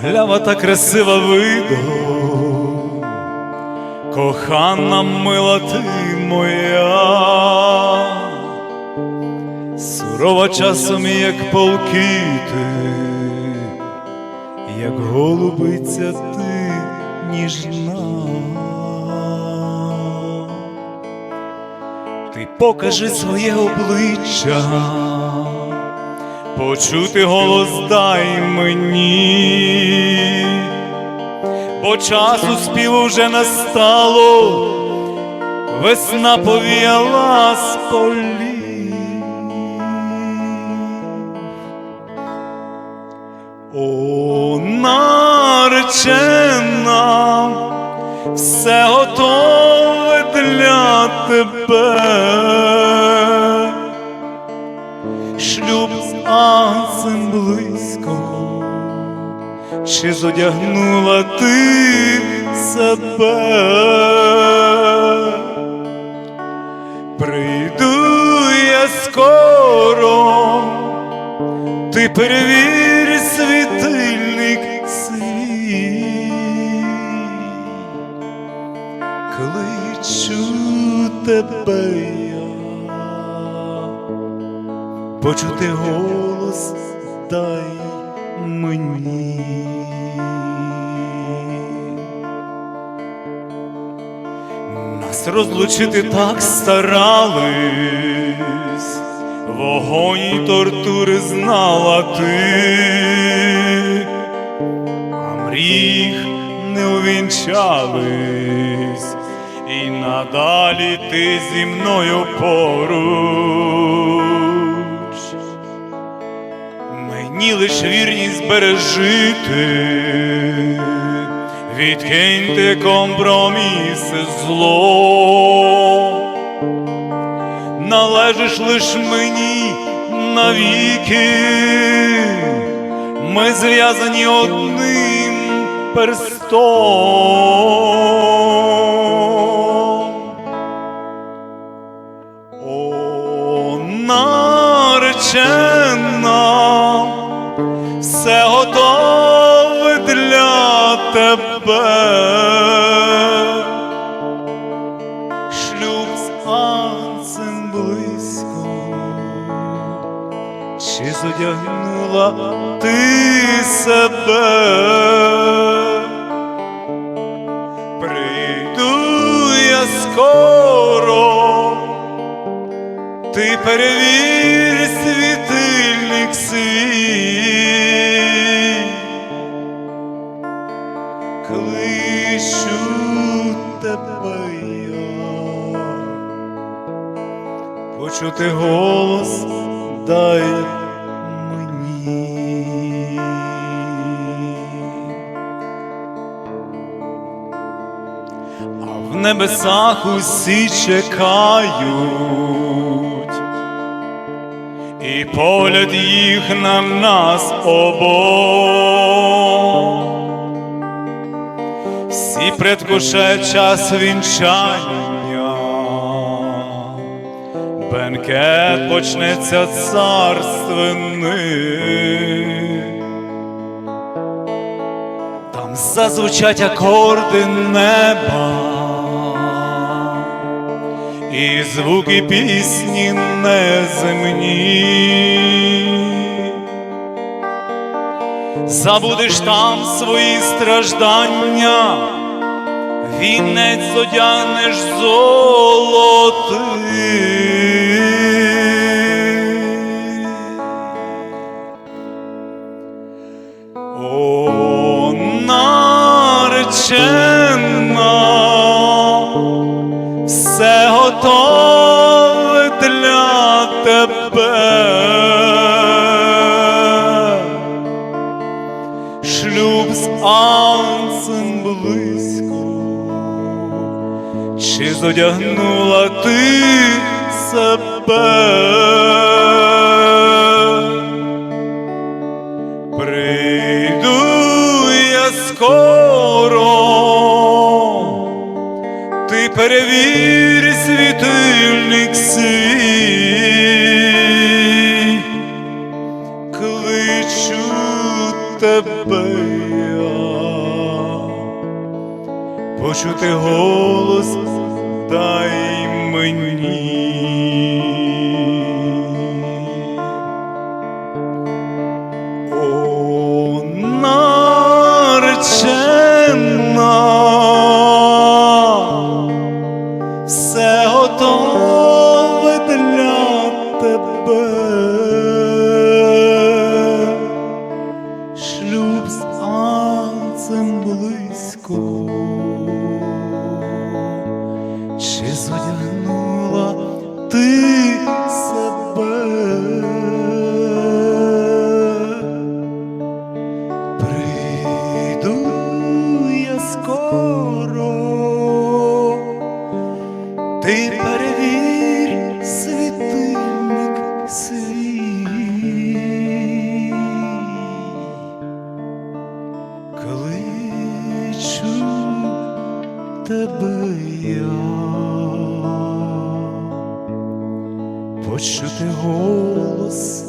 Курлява та красива видом, кохана мила ти моя, сурова часом, як полки ти, як голубиця ти ніжна. Ти покажи своє обличчя, почути голос дай мені, бо часу співу вже настало, весна повіяла з полів. О, наречена, все готове для тебе. Ангелем близько, чи зодягнула ти себе? Прийду я скоро, ти перевір світильник свій, кличу тебе я, почути голос дай мені. Нас розлучити так старались, вогонь і тортури знала ти, а мріх не увінчались, і надалі ти зі мною поруч. Мені лиш вірність бережити, відкиньте компроміси зло, належиш лиш мені навіки, ми зв'язані одним перстом. Тебе. Шлюб з анцем близько, чи зодягнула ти себе? Прийду я скоро, ти перевір почути голос дай мені. А в небесах усі чекають, і погляд їх на нас обох. Всі предвкушають час вінчання, бенкет почнеться царственний. Там зазвучать акорди неба, і звуки пісні неземні. Забудеш там свої страждання, вінець одягнеш золотий. О, наречена, все готове для тебе. Шлюб з ансем близько, чи зодягнула ти себе? Перевір світильник свій, кличу тебе я, почути голос дай мені. О, наречена, почути голос